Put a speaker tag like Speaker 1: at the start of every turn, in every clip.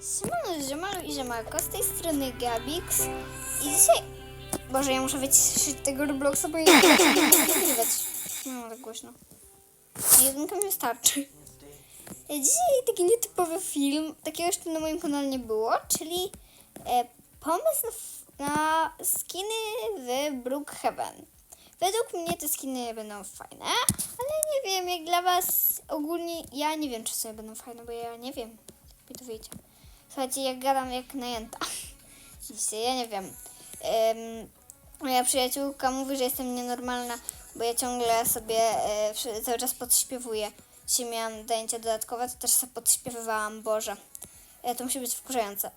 Speaker 1: Siemano, Ziemalu i Ziemalko, z tej strony Gabix i dzisiaj... Boże, ja muszę wyciszyć tego Robloxa, bo ja nie. Nie mam tak głośno. Jedynka mi wystarczy. Dzisiaj taki nietypowy film, takiego jeszcze na moim kanale nie było, czyli e, pomysł na, na skiny w Brookhaven. Według mnie te skiny będą fajne, ale nie wiem, jak dla was ogólnie, ja nie wiem, czy sobie będą fajne, bo ja nie wiem, jak mi to wyjdzie. Słuchajcie, jak gadam jak najęta. Dzisiaj, ja nie wiem. Ym, moja przyjaciółka mówi, że jestem nienormalna, bo ja ciągle sobie e, cały czas podśpiewuję. Dzisiaj miałam zajęcia dodatkowe, to też sobie podśpiewywałam, Boże. E, to musi być wkurzające.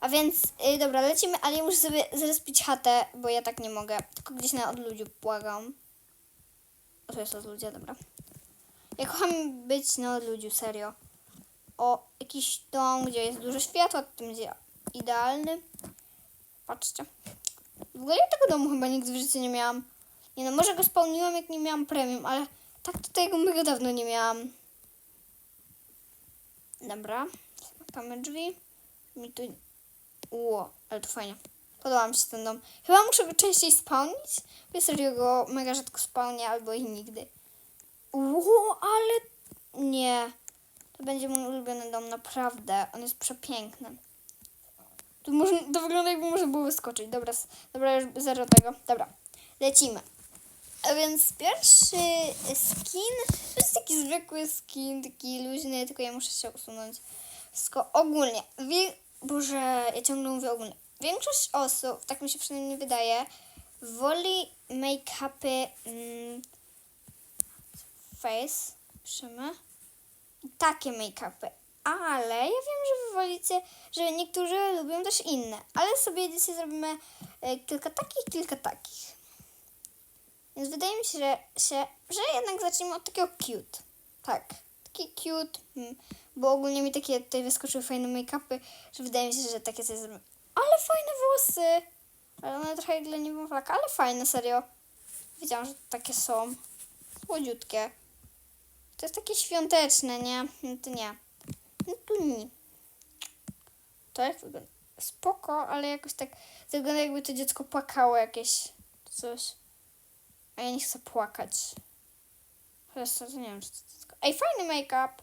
Speaker 1: A więc, y, dobra, lecimy, ale ja muszę sobie zrespić chatę, bo ja tak nie mogę. Tylko gdzieś na odludziu błagam. O, to jest odludzie, dobra. Ja kocham być na odludziu, serio. O, jakiś dom, gdzie jest dużo światła, to będzie idealny. Patrzcie. W ogóle ja tego domu chyba nigdy w życiu nie miałam. Nie no, może go spełniłam jak nie miałam premium, ale tak to tego mega dawno nie miałam. Dobra, zamykamy drzwi. Mi tu... Ło, ale to fajnie. Podoba mi się ten dom. Chyba muszę go częściej spełnić, bo serio go mega rzadko spełnię, albo i nigdy. Ło, ale... Nie. To będzie mój ulubiony dom, naprawdę. On jest przepiękny. To, może, to wygląda jakby można było wyskoczyć. Dobra, dobra, już zero tego. Dobra, lecimy. A więc pierwszy skin, to jest taki zwykły skin, taki luźny, tylko ja muszę się usunąć. Wszystko ogólnie. Wie, Boże, ja ciągle mówię ogólnie. Większość osób, tak mi się przynajmniej wydaje, woli make-upy mm, face, piszemy, takie make-upy. Ale ja wiem, że wy wolicie, że niektórzy lubią też inne. Ale sobie dzisiaj zrobimy e, kilka takich, kilka takich. Więc wydaje mi się, że, się, że jednak zaczniemy od takiego cute. Tak, taki cute, mm, bo ogólnie mi takie tutaj wyskoczyły fajne make-upy, że wydaje mi się, że takie coś zrobimy. Ale fajne włosy! Ale one trochę dla niemowlaka, ale fajne, serio. Wiedziałam, że takie są. Słodziutkie. To jest takie świąteczne, nie? No to nie. No tu nie. To jak wygląda? Spoko, ale jakoś tak to wygląda jakby to dziecko płakało jakieś coś. A ja nie chcę płakać. Chociaż to nie wiem, czy to dziecko. Ej, fajny make-up.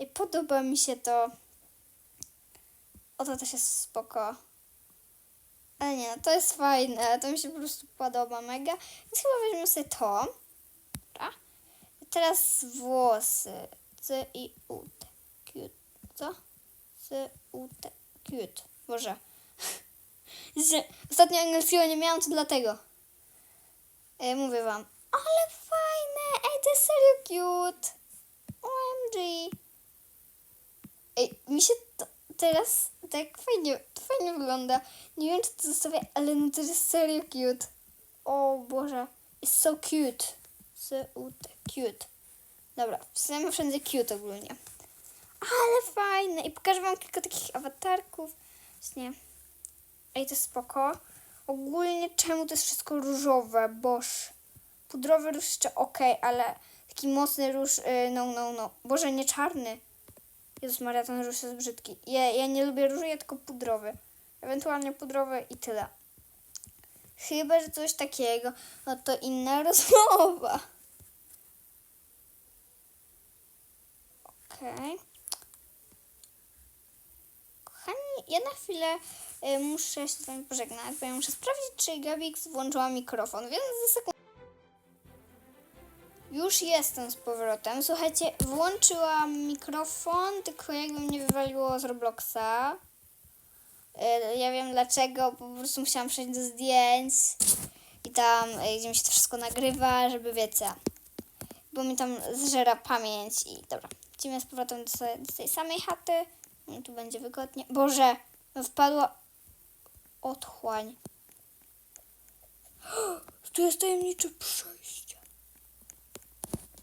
Speaker 1: Ej, podoba mi się to. O, to też jest spoko. Ale nie, no, to jest fajne. To mi się po prostu podoba mega. Więc chyba weźmiemy sobie to. Teraz włosy. C i U T. Cute. Co? C u T. Cute. Boże. Z- Ostatnio angielskiego nie miałam, to dlatego. E, mówię wam. Ale fajne! Ej, to jest serio cute! OMG! Ej, mi się to teraz tak fajnie, fajnie wygląda. Nie wiem, czy to zostawię, ale no to jest serio cute. O Boże. It's so cute. C-U-T. Cute. Dobra, wpisujemy wszędzie cute ogólnie. Ale fajne. I pokażę wam kilka takich awatarków. Właśnie. Ej, to spoko. Ogólnie czemu to jest wszystko różowe? Boż. Pudrowy róż jeszcze ok, ale taki mocny róż, y, no, no, no. Boże, nie czarny. Jezus Maria, ten róż jest brzydki. Ja, ja nie lubię różu, ja tylko pudrowy. Ewentualnie pudrowy i tyle. Chyba, że coś takiego, no to inna rozmowa. Okej. Kochani, ja na chwilę y, muszę się z wami pożegnać, bo ja muszę sprawdzić, czy Gabix włączyła mikrofon, więc za sekundę. Już jestem z powrotem. Słuchajcie, włączyłam mikrofon, tylko jakby mnie wywaliło z Robloxa. Y, Ja wiem dlaczego, po prostu musiałam przejść do zdjęć i tam, y, gdzie mi się to wszystko nagrywa, żeby wiecie, bo mi tam zżera pamięć i dobra. Idziemy z powrotem do, do tej samej chaty. No, tu będzie wygodnie. Boże, wpadła otchłań. Tu jest tajemnicze przejście.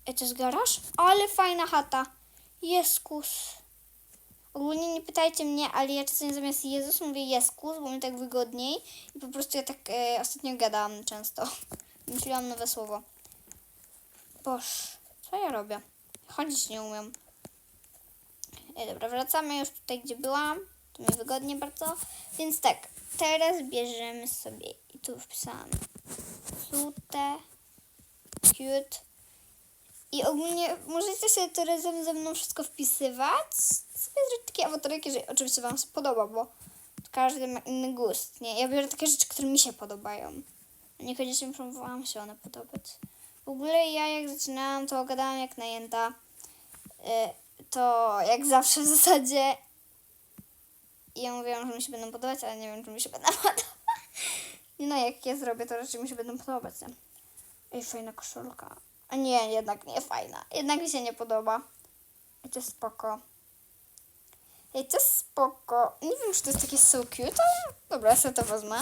Speaker 1: Ej, to jest garaż? Ale fajna chata. Jeskus. Ogólnie nie pytajcie mnie, ale ja czasem zamiast Jezus mówię Jeskus, bo mi tak wygodniej. I po prostu ja tak e, ostatnio gadałam często. Myślałam nowe słowo. Boż, co ja robię? Chodzić nie umiem. Ej, dobra, wracamy już tutaj, gdzie byłam. Tu mi wygodnie bardzo. Więc tak, teraz bierzemy sobie i tu wpisałam cute, cute. I ogólnie możecie sobie to razem ze mną wszystko wpisywać. Sobie zrobić takie awataryki, jeżeli oczywiście Wam się podoba, bo każdy ma inny gust. Nie, ja biorę takie rzeczy, które mi się podobają. Niekoniecznie próbowałam się one podobać. W ogóle ja jak zaczynałam, to gadałam jak najęta. Y, To jak zawsze w zasadzie ja mówiłam, że mi się będą podobać, ale nie wiem, czy mi się będą podobać. No, jak je zrobię, to raczej mi się będą podobać. Nie? Ej, fajna koszulka. A nie, jednak nie fajna. Jednak mi się nie podoba. Ej, to spoko. Ej, to spoko. Nie wiem, czy to jest takie so cute, ale dobra, sobie to wezmę.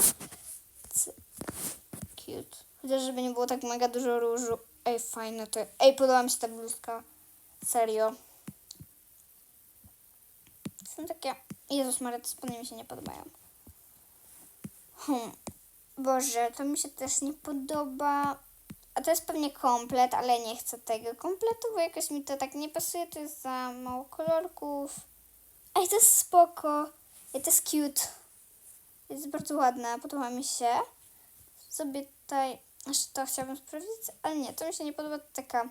Speaker 1: Cute. Chociaż żeby nie było tak mega dużo różu. Ej, fajne to. Ej, podoba mi się ta bluzka. Serio. Są takie... Jezus Maria, te spodnie mi się nie podobają. Hmm. Boże, to mi się też nie podoba. A to jest pewnie komplet, ale nie chcę tego kompletu, bo jakoś mi to tak nie pasuje. To jest za mało kolorków. Ej, to jest spoko. Ej, to jest cute. Jest bardzo ładna, podoba mi się. Sobie tutaj, jeszcze to chciałabym sprawdzić, ale nie, to mi się nie podoba. To taka,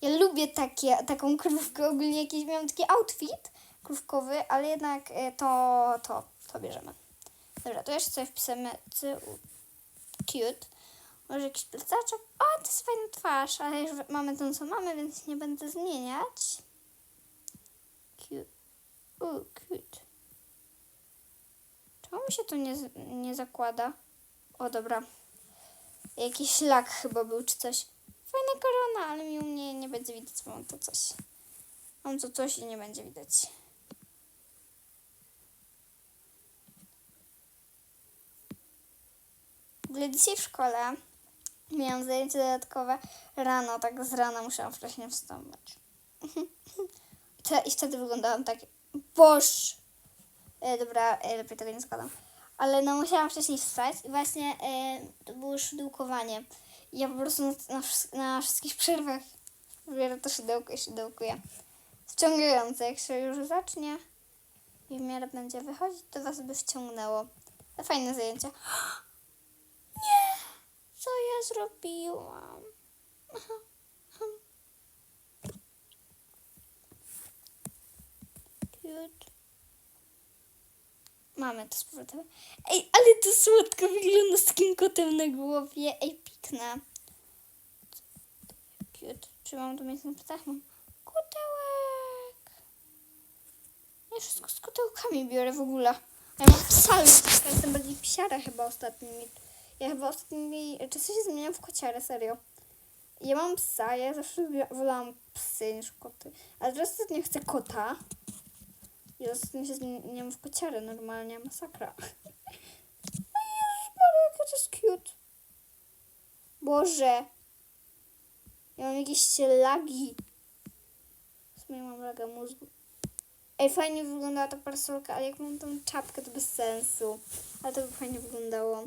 Speaker 1: ja lubię takie, taką krówkę, ogólnie jakiś miałam taki outfit krówkowy, ale jednak e, to, to, to bierzemy. Dobra, to jeszcze sobie wpisamy cute. Może jakiś plecaczek. O, to jest fajna twarz, ale już mamy tą, co mamy, więc nie będę zmieniać. Cute. U, cute. Czemu mi się to nie, nie zakłada? O, dobra. Jakiś lak chyba był, czy coś. Fajna korona, ale mi u mnie nie będzie widać, bo mam to coś. Mam to coś i nie będzie widać. Ogóle dzisiaj w szkole miałam zajęcie dodatkowe rano, tak z rana musiałam wcześniej wstawać. I te- I wtedy wyglądałam tak, boż. E, dobra, e, lepiej tego nie składam. Ale no musiałam wcześniej wstać i właśnie e, to było szydełkowanie. I ja po prostu na, na, na wszystkich przerwach biorę to szydełko i szydełkuję. Wciągające, jak się już zacznie i w miarę będzie wychodzić, to was by wciągnęło. To fajne zajęcie. Co ja zrobiłam? Cute. Mamy to z powrotem. Ej, ale to słodko wygląda z kotem na głowie. Ej, pikna. Cute. Czy mam tu mieć na plecach? Mam kotełek. Ja wszystko z kotełkami biorę w ogóle. Ja mam psa jestem bardziej psiara chyba ostatnimi. Ja chyba ostatnimi czasy się zmieniam w kociarę, serio. Ja mam psa, ja zawsze wolałam psy niż koty. Ale teraz ostatnio chcę kota. I ostatnio się zmieniam w kociarę normalnie, masakra. O Jezus Maria, jakie to jest cute. Boże. Ja mam jakieś lagi. W sumie mam laga mózgu. Ej, fajnie wyglądała ta parasolka, ale jak mam tą czapkę, to bez sensu. Ale to by fajnie wyglądało.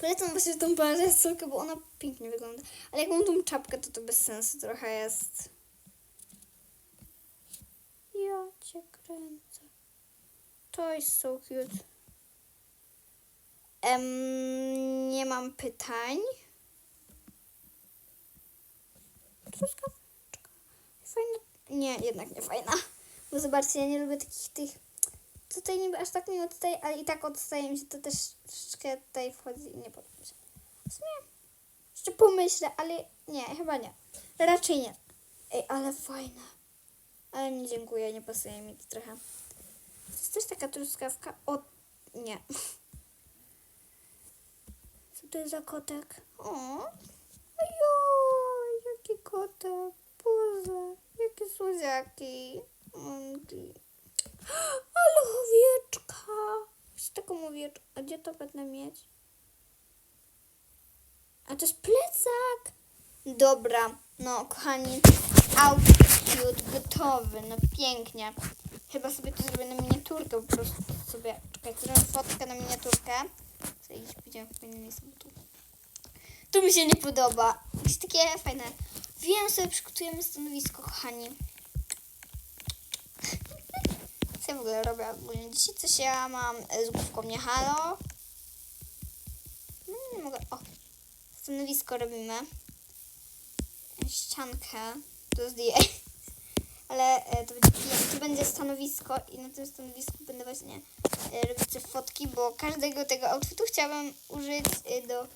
Speaker 1: Polecam właśnie tą parasolkę, bo ona pięknie wygląda. Ale jak mam tą czapkę, to to bez sensu trochę jest. Ja cię kręcę. To jest so cute. Em, nie mam pytań. Truskaweczka. Fajna. Nie, jednak nie fajna. Bo zobaczcie, ja nie lubię takich tych. Tutaj niby aż tak mi odstaje, ale i tak odstaje mi się to też troszeczkę tutaj wchodzi i nie podoba mi się. W sumie jeszcze pomyślę, ale nie, chyba nie. Raczej nie. Ej, ale fajna. Ale nie dziękuję, nie pasuje mi to trochę. To jest też taka truskawka. O, nie. Co to jest za kotek? O, ojoj, jaki kotek. Boże, jakie słodziaki. Monty. Owieczka. Chcę taką owieczkę. A gdzie to będę mieć? A to jest plecak. Dobra, no kochani, outfit gotowy, no pięknie. Chyba sobie to zrobię na miniaturkę, po prostu sobie, czekajcie, zrobię fotkę na miniaturkę. Gdzieś pójdziemy w miejsce, bo tu. Tu mi się nie podoba. Jakieś takie fajne. Wiem, sobie przygotujemy stanowisko, kochani. Ogóle robię ogólnie dzisiaj? Coś ja mam e, z główką nie halo. No nie mogę. O, stanowisko robimy. Ściankę. To zdję. Ale e, to będzie, będzie stanowisko i na tym stanowisku będę właśnie e, robić te fotki, bo każdego tego outfitu chciałabym użyć do,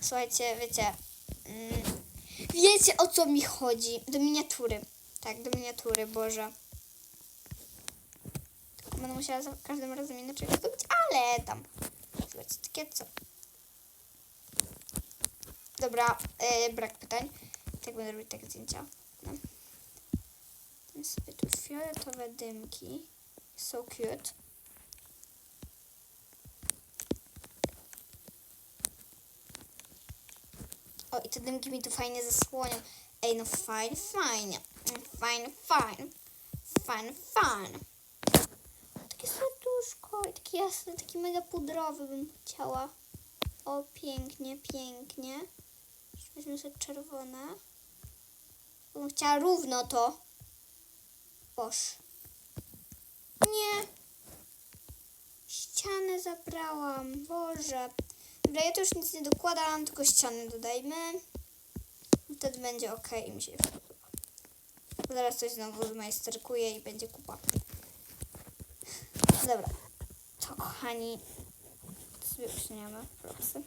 Speaker 1: słuchajcie, wiecie, mm, wiecie o co mi chodzi, do miniatury. Tak, do miniatury, Boże. Będę musiała za każdym razem inaczej to zrobić, ale tam, słuchajcie, takie co. Dobra, e, brak pytań. Tak będę robić takie zdjęcia. No. Tam sobie tu fioletowe dymki. So cute. O, i te dymki mi tu fajnie zasłonią. Ej, no fajnie, fajnie. Fajnie, fajnie. Fajnie, fajnie. Taki jasny, taki mega pudrowy bym chciała. O, pięknie, pięknie. Weźmy sobie czerwone. Bym chciała równo to. Boż. Nie. Ścianę zabrałam. Boże. Dobra, ja to już nic nie dokładam, tylko ściany dodajmy. I Wtedy będzie ok i mi się podoba. Zaraz coś znowu zmajsterkuję i będzie kupa. Dobra. To kochani. sobie usuniemy propsy.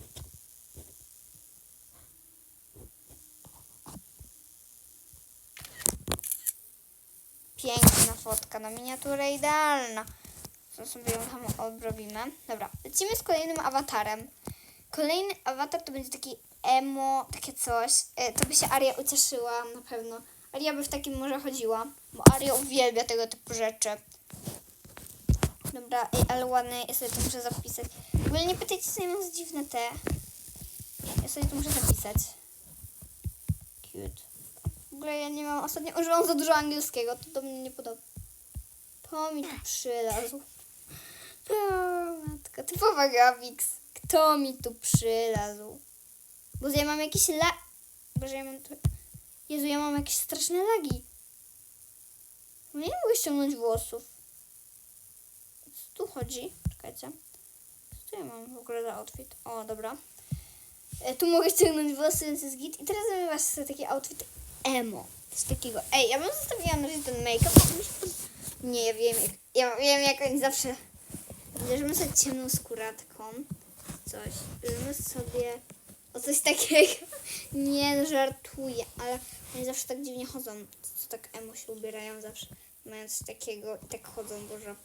Speaker 1: Piękna fotka, no miniatura idealna. To sobie ją tam obrobimy. Dobra, lecimy z kolejnym awatarem. Kolejny awatar to będzie taki emo, takie coś. E, To by się Aria ucieszyła na pewno. Aria by w takim może chodziła, bo Aria uwielbia tego typu rzeczy. Dobra, ej, ale ładne, ja sobie to muszę zapisać. W ogóle nie pytajcie, co ja mam dziwne te. Ja sobie to muszę zapisać. Cute. W ogóle ja nie mam, ostatnio używam za dużo angielskiego, to do mnie nie podoba. To mi tu przylazł. O, matka, typowa Gavix. Kto mi tu przylazł? Bo ja mam jakieś la... Boże, ja mam tu... Jezu, ja mam jakieś straszne lagi. No nie mogę ściągnąć włosów. Tu chodzi? Czekajcie. Co tu ja mam w ogóle za outfit? O, dobra. E, tu mogę ściągnąć włosy, więc jest git. I teraz zrobię właśnie taki outfit emo. Coś takiego. Ej, ja bym zostawiła na razie ten make-up. Nie, ja wiem, jak, ja wiem jak oni zawsze... Bierzemy sobie ciemną skóratką. Coś. Bierzemy sobie... O coś takiego. Nie, no żartuję, ale oni zawsze tak dziwnie chodzą. Co tak emo się ubierają zawsze. Mają coś takiego i tak chodzą, Boże.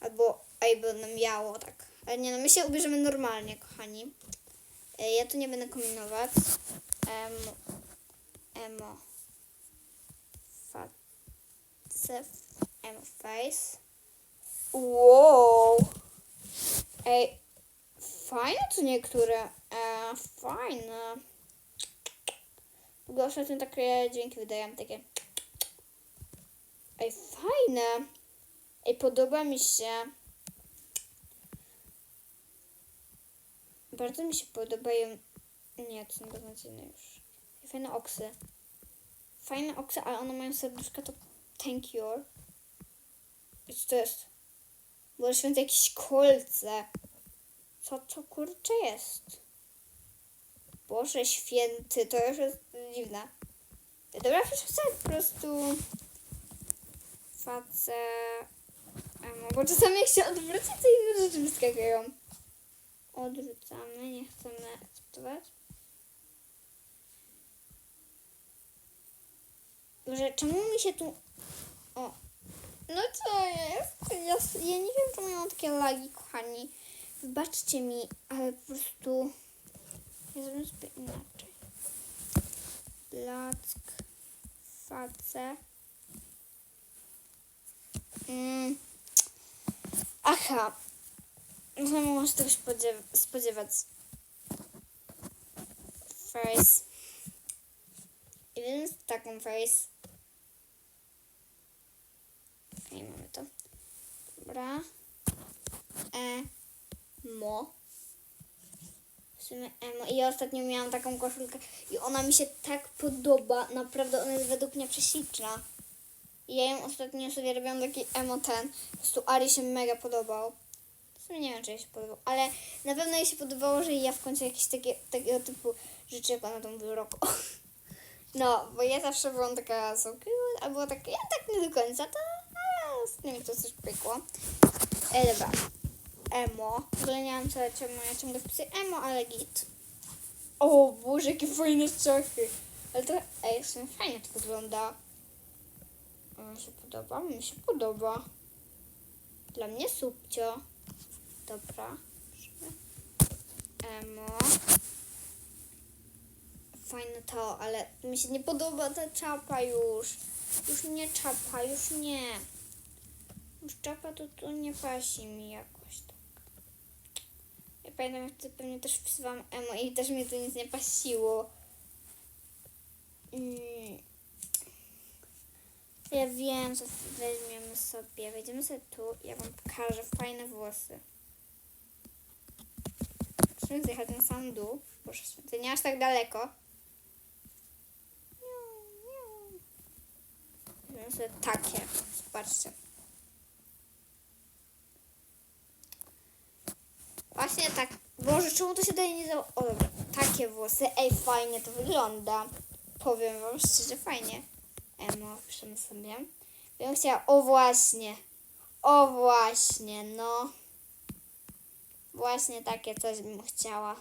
Speaker 1: Albo, albo no miało tak. Ale nie no, my się ubierzemy normalnie, kochani. E, Ja tu nie będę kombinować. Emo. Emo. Face. Emo face. Wow. Ej, fajne tu niektóre. E, fajne. W ogóle ostatnio takie dźwięki wydają, takie. Ej, fajne. Ej, podoba mi się. Bardzo mi się podobają. Nie, to są beznadziejne już. Fajne oksy. Fajne oksy, ale one mają serduszka, to thank you. I co to jest? Boże święte, jakieś kolce. Co to kurczę jest? Boże święty, to już jest dziwne. Dobra, przeczytaj po prostu face... Bo czasami jak się odwróci, to inne rzeczy wyskakują. Odrzucamy, nie chcemy akceptować. Boże, czemu mi się tu... O, no co jest? Ja, ja nie wiem, czemu ja mam takie lagi, kochani. Wybaczcie mi, ale po prostu... Ja zrobię sobie inaczej. Black, face. Mm. Aha. No można tego spodziew- spodziewać. Face. I więc taką face. Okej, mamy to. Dobra. E. Mo. W sumie emo. I ja ostatnio miałam taką koszulkę i ona mi się tak podoba. Naprawdę ona jest według mnie prześliczna. I ja ją ostatnio sobie robiłam taki emo ten. Po prostu Ari się mega podobał. W nie wiem, czy jej się podobał, ale na pewno jej się podobało, że ja w końcu jakieś takie, takiego typu rzeczy, jak ona tam w roku. No, bo ja zawsze byłam taka so cute, a było tak, ja tak nie do końca, to ale ostatnio mi to coś pykło. E, dobra. Emo. W ogóle nie wiem, co ciągle, ja ciągle wpisuję emo, ale git. O Boże, jakie fajne czachy. Ale to, ej, w sumie fajnie to wygląda. Mi się podoba, mi się podoba. Dla mnie subcio. Dobra. Emo. Fajne to, ale mi się nie podoba ta czapa już. Już nie czapa, już nie. Już czapa to, to nie pasi mi jakoś tak. Ja pamiętam, jak ty pewnie też wpisywałam emo i też mnie to nic nie pasiło. Mm. Ja wiem, co weźmiemy sobie. Wejdziemy sobie tu i ja wam pokażę fajne włosy. Musimy zjechać na sam dół. Boże święty, nie aż tak daleko. Weźmiemy sobie takie. Zobaczcie. Właśnie tak. Boże, czemu to się daje nie za... O dobra, takie włosy. Ej, fajnie to wygląda. Powiem wam szczerze, fajnie. Emo, piszemy sobie. Bym chciała... O właśnie. O właśnie, no. Właśnie takie coś bym chciała.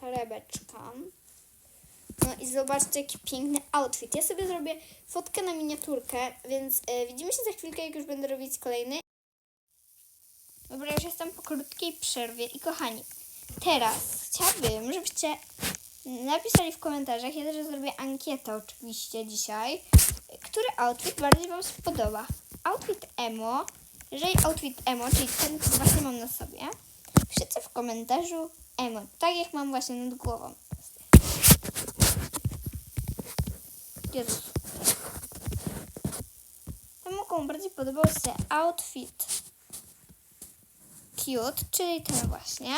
Speaker 1: Torebeczka. No i zobaczcie, jaki piękny outfit. Ja sobie zrobię fotkę na miniaturkę, więc e, widzimy się za chwilkę, jak już będę robić kolejny. Dobra, już jestem po krótkiej przerwie i kochani, teraz chciałabym, żebyście napisali w komentarzach, ja też zrobię ankietę oczywiście dzisiaj, który outfit bardziej Wam się podoba. Outfit emo, jeżeli outfit emo, czyli ten, co właśnie mam na sobie, piszcie w komentarzu emo, tak jak mam właśnie nad głową. Jezus. Temu komu bardziej podobał się outfit cute, czyli ten właśnie.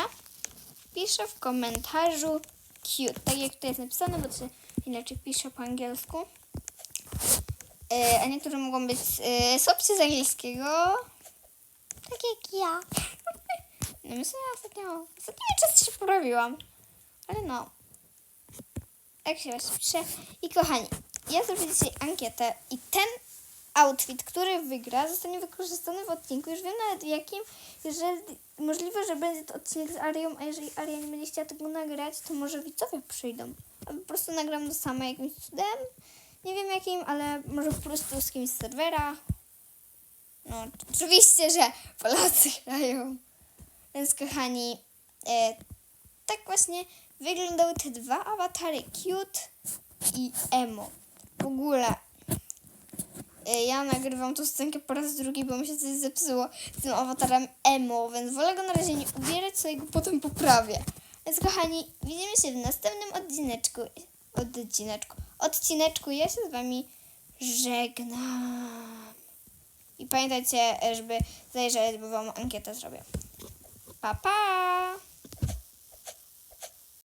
Speaker 1: Piszę w komentarzu cute, tak jak to jest napisane, bo to się inaczej pisze po angielsku. E, a niektóre mogą być e, słabsze z angielskiego, tak jak ja. No myślę, że ostatnio, ostatnio czas się poprawiłam, ale no. Jak się właśnie pisze. I kochani, ja zrobię dzisiaj ankietę i ten outfit, który wygra, zostanie wykorzystany w odcinku. Już wiem nawet w jakim. Jeżeli możliwe, że będzie to odcinek z Arią, a jeżeli Aria nie będzie chciała tego nagrać, to może widzowie przyjdą. A po prostu nagram to samo jakimś cudem. Nie wiem jakim, ale może po prostu z kimś z serwera. No, oczywiście, że Polacy grają. Więc kochani, e, tak właśnie wyglądały te dwa awatary, cute i emo. W ogóle Ja nagrywam tą scenkę po raz drugi, bo mi się coś zepsuło z tym awatarem emo, więc wolę go na razie nie ubierać, sobie go potem poprawię. Więc kochani, widzimy się w następnym odcineczku. Odcineczku. Odcineczku. Ja się z wami żegnam. I pamiętajcie, e, żeby zajrzeć, bo wam ankietę zrobię. Pa, pa!